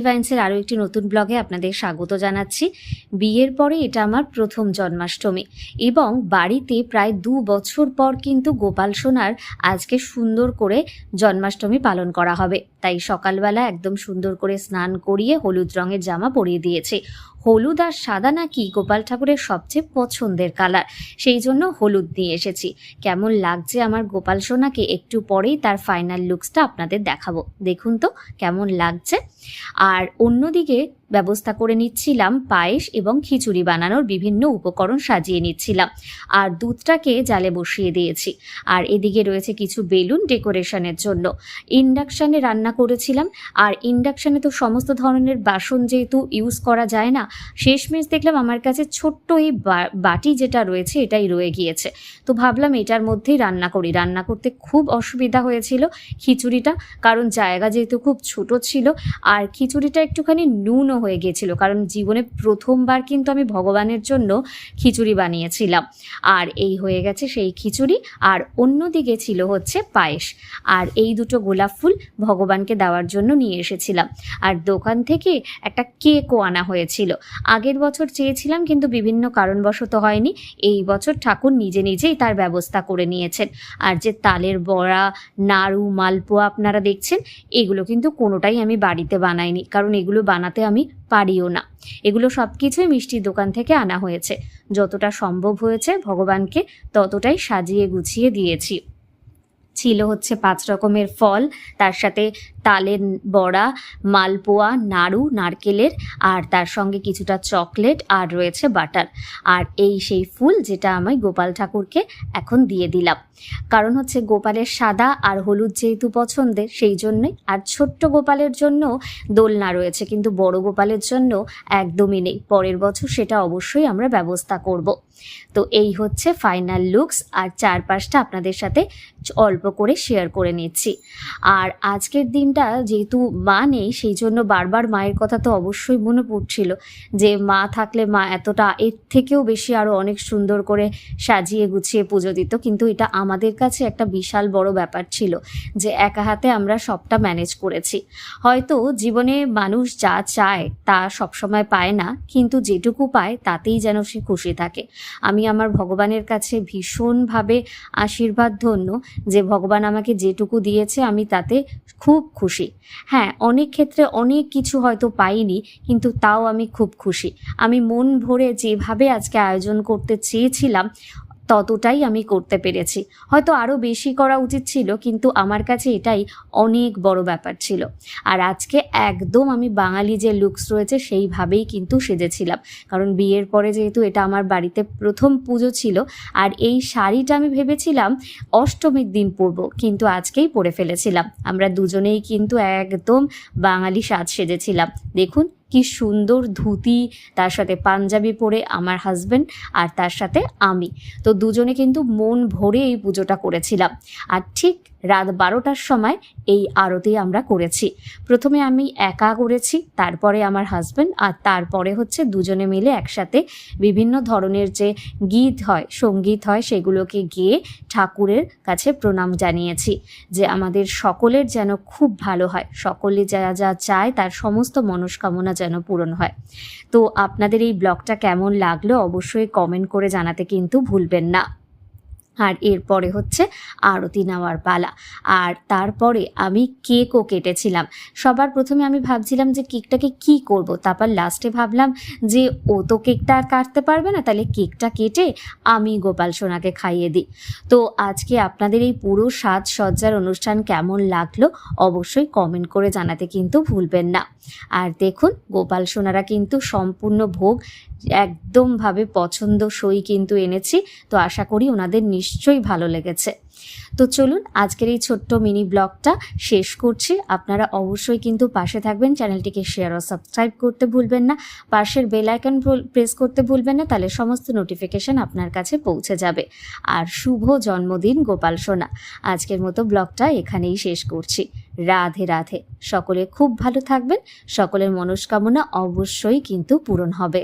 ডিভাইন্সের আরও একটি নতুন ব্লগে আপনাদের স্বাগত জানাচ্ছি। বিয়ের পরে এটা আমার প্রথম জন্মাষ্টমী এবং বাড়িতে প্রায় দু বছর পর কিন্তু গোপাল সোনার আজকে সুন্দর করে জন্মাষ্টমী পালন করা হবে। তাই সকালবেলা একদম সুন্দর করে স্নান করিয়ে হলুদ রঙের জামা পরিয়ে দিয়েছে। হলুদ আর সাদা নাকি গোপাল ঠাকুরের সবচেয়ে পছন্দের কালার? সেই জন্য হলুদ নিয়ে এসেছি। কেমন লাগছে আমার গোপাল সোনাকে? একটু পরেই তার ফাইনাল লুকসটা আপনাদের দেখাবো। দেখুন তো, কেমন লাগছে। আর অন্যদিকে ব্যবস্থা করে নিচ্ছিলাম, পায়েস এবং খিচুড়ি বানানোর বিভিন্ন উপকরণ সাজিয়ে নিচ্ছিলাম। আর দুধটাকে জালে বসিয়ে দিয়েছি। আর এদিকে রয়েছে কিছু বেলুন ডেকোরেশনের জন্য। ইন্ডাকশানে রান্না করেছিলাম। আর ইন্ডাকশানে তো সমস্ত ধরনের বাসন যেহেতু ইউজ করা যায় না, শেষমেশ দেখলাম আমার কাছে ছোট্ট এই বাটি যেটা রয়েছে এটাই রয়ে গিয়েছে। তো ভাবলাম এটার মধ্যেই রান্না করি। রান্না করতে খুব অসুবিধা হয়েছিল খিচুড়িটা, কারণ জায়গা যেহেতু খুব ছোট ছিল। আর খিচুড়িটা একটুখানি নুনও হয়ে গিয়েছিল। কারণ জীবনে প্রথমবার কিন্তু আমি ভগবানের জন্য খিচুড়ি বানিয়েছিলাম। আর এই হয়ে গেছে সেই খিচুড়ি। আর অন্যদিকে ছিল হচ্ছে পায়েস। আর এই দুটো গোলাপ ফুল ভগবানকে দেওয়ার জন্য নিয়ে এসেছিলাম। আর দোকান থেকে একটা কেকও আনা হয়েছিল। আগের বছর চেয়েছিলাম কিন্তু বিভিন্ন কারণবশত হয়নি। এই বছর ঠাকুর নিজে নিজেই তার ব্যবস্থা করে নিয়েছেন। আর যে তালের বড়া, নাড়ু, মালপোয়া আপনারা দেখছেন, এগুলো কিন্তু কোনোটাই আমি বাড়িতে বানাইনি। কারণ এগুলো বানাতে আমি পারিও না। এগুলো সব কিছুই মিষ্টির দোকান থেকে আনা হয়েছে। যতটা সম্ভব হয়েছে ভগবানকে ততটাই সাজিয়ে গুছিয়ে দিয়েছি। ছিল হচ্ছে পাঁচ রকমের ফল। তার সাথে তালের বড়া, মালপোয়া, নাড়ু, নারকেলের, আর তার সঙ্গে কিছুটা চকলেট, আর রয়েছে বাটার। আর এই সেই ফুল যেটা আমি গোপাল ঠাকুরকে এখন দিয়ে দিলাম। কারণ হচ্ছে গোপালের সাদা আর হলুদ যেহেতু পছন্দের, সেই জন্যই। আর ছোট্ট গোপালের জন্য দোলনা রয়েছে, কিন্তু বড় গোপালের জন্য একদমই নেই। পরের বছর সেটা অবশ্যই আমরা ব্যবস্থা করব। তো এই হচ্ছে ফাইনাল লুকস, আর চারপাশটা আপনাদের সাথে অল্প করে শেয়ার করে নিচ্ছি। আর আজকের দিনটা যেহেতু মা নেই, সেই জন্য বারবার মায়ের কথা তো অবশ্যই মনে পড়ছিল যে মা থাকলে মা এতটা এর থেকেও বেশি আরও অনেক সুন্দর করে সাজিয়ে গুছিয়ে পুজো দিত। কিন্তু এটা আমাদের কাছে একটা বিশাল বড় ব্যাপার ছিল যে একা হাতে আমরা সবটা ম্যানেজ করেছি। হয়তো জীবনে মানুষ যা চায় তা সবসময় পায় না, কিন্তু যেটুকু পায় তাতেই যেন সে খুশি থাকে। আমি আমার ভগবানের কাছে ভীষণভাবে আশীর্বাদ ধন্য যে ভগবান আমাকে যেটুকু দিয়েছে আমি তাতে খুব খুশি। হ্যাঁ অনেক ক্ষেত্রে অনেক কিছু হয়তো পাইনি, কিন্তু তাও আমি খুব খুশি। আমি মন ভরে যেভাবে আজকে আয়োজন করতে চেয়েছিলাম ততটাই আমি করতে পেরেছি। হয়তো আরও বেশি করা উচিত ছিল, কিন্তু আমার কাছে এটাই অনেক বড় ব্যাপার ছিল। আর আজকে একদম আমি বাঙালি যে লুকস রয়েছে, সেইভাবেই কিন্তু সেজেছিলাম। কারণ বিয়ের পরে যেহেতু এটা আমার বাড়িতে প্রথম পুজো ছিল, আর এই শাড়িটা আমি ভেবেছিলাম অষ্টমীর দিন পরবো, কিন্তু আজকেই পরে ফেলেছিলাম। আমরা দুজনেই কিন্তু একদম বাঙালি সাজ সেজেছিলাম। দেখুন কি সুন্দর ধুতি, তার সাথে পাঞ্জাবি পরে আমার হাজব্যান্ড আর তার সাথে আমি। তো দুজনে কিন্তু মন ভরে এই পুজোটা করেছিলাম। আর ঠিক রাত বারোটার সময় এই আরতি আমরা করেছি। প্রথমে আমি একা করেছি, তারপরে আমার হাজব্যান্ড আর তারপরে হচ্ছে দুজনে মিলে একসাথে বিভিন্ন ধরনের যে গীত হয়, সংগীত হয়, সেগুলোকে গিয়ে ঠাকুরের কাছে প্রণাম জানিয়েছি যে আমাদের সকলের যেন খুব ভালো হয়, সকলে যা যা চায় তার সমস্ত মনস্কামনা যেন পূরণ হয়। তো আপনাদের এই ব্লগটা কেমন লাগল অবশ্যই কমেন্ট করে জানাতে কিন্তু ভুলবেন না। আর এরপরে হচ্ছে আরতি নেওয়ার পালা। আর তারপরে আমি কেকও কেটেছিলাম। সবার প্রথমে আমি ভাবছিলাম যে কেকটাকে কি করব, তারপর লাস্টে ভাবলাম যে ও তো কেকটা আর কাটতে পারবে না, তাহলে কেকটা কেটে আমি গোপাল সোনাকে খাইয়ে দিই। তো আজকে আপনাদের এই পুরো সাজসজ্জার অনুষ্ঠান কেমন লাগল অবশ্যই কমেন্ট করে জানাতে কিন্তু ভুলবেন না। আর দেখুন, গোপাল সোনারা কিন্তু সম্পূর্ণ ভোগ একদমভাবে পছন্দসই কিন্তু এনেছি। তো আশা করি ওনাদের নিশ্চয়ই ভালো লেগেছে। তো চলুন আজকের এই ছোট্ট মিনি ব্লগটা শেষ করছি। আপনারা অবশ্যই কিন্তু পাশে থাকবেন, চ্যানেলটিকে শেয়ার ও সাবস্ক্রাইব করতে ভুলবেন না। পাশের বেল আইকন প্রেস করতে ভুলবেন না, তাহলে সমস্ত নোটিফিকেশন আপনার কাছে পৌঁছে যাবে। আর শুভ জন্মদিন, গোপাল সোনা। আজকের মতো ব্লগটা এখানেই শেষ করছি। রাধে রাধে। সকলে খুব ভালো থাকবেন। সকলের মনস্কামনা অবশ্যই কিন্তু পূরণ হবে।